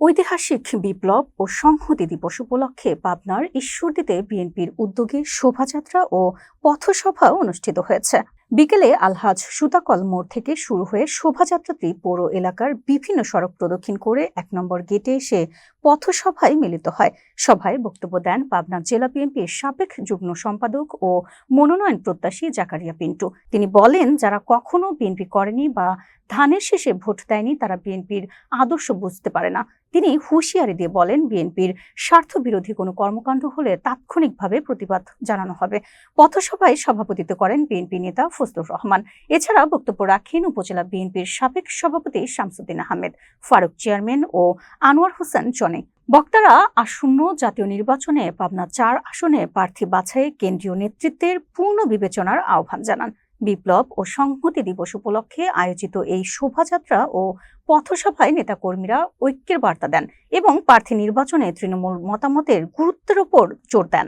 ঐতিহাসিক বিপ্লব ও সংহতি দিবস উপলক্ষে পাবনার ঈশ্বরদীতে বিএনপির উদ্যোগে শোভাযাত্রা ও পথসভা অনুষ্ঠিত হয়েছে। বিকেলে আলহাজ সুতাকল মোড় থেকে শুরু হয়ে শোভাযাত্রাটি পৌর এলাকার বিভিন্ন সড়ক প্রদক্ষিণ করে এক নম্বর গেটে এসে পথসভায় মিলিত হয়। সভায় বক্তব্য দেন পাবনা জেলা বিএনপির সাবেক যুগ্ম সম্পাদক ও মনোনয়ন প্রত্যাশী জাকারিয়া পিন্টু। তিনি বলেন, যারা কখনো বিএনপি করেনি বা ধানের শেষে ভোট দেয়নি তারা বিএনপির আদর্শ বুঝতে পারে না। তিনি হুঁশিয়ারি দিয়ে বলেন, বিএনপির স্বার্থ বিরোধী কোনো কর্মকাণ্ড হলে তাৎক্ষণিকভাবে প্রতিবাদ জানানো হবে। পথসভায় সভাপতিত্ব করেন বিএনপি নেতা ফজলুর রহমান। এছাড়া বক্তব্য রাখেন উপজেলা বিএনপির সাবেক সভাপতি শামসুদ্দিন আহমেদ, ফারুক চেয়ারম্যান ও আনোয়ার হোসেন জনে বক্তারা আসন্ন জাতীয় নির্বাচনে পাবনা চার আসনে প্রার্থী বাছাইয়ে কেন্দ্রীয় নেতৃত্বের পূর্ণ বিবেচনার আহ্বান জানান। বিপ্লব ও সংহতি দিবস উপলক্ষে আয়োজিত এই শোভাযাত্রা ও পথসভায় নেতাকর্মীরা ঐক্যের বার্তা দেন এবং প্রার্থী নির্বাচনে তৃণমূল মতামতের গুরুত্বের উপর জোর দেন।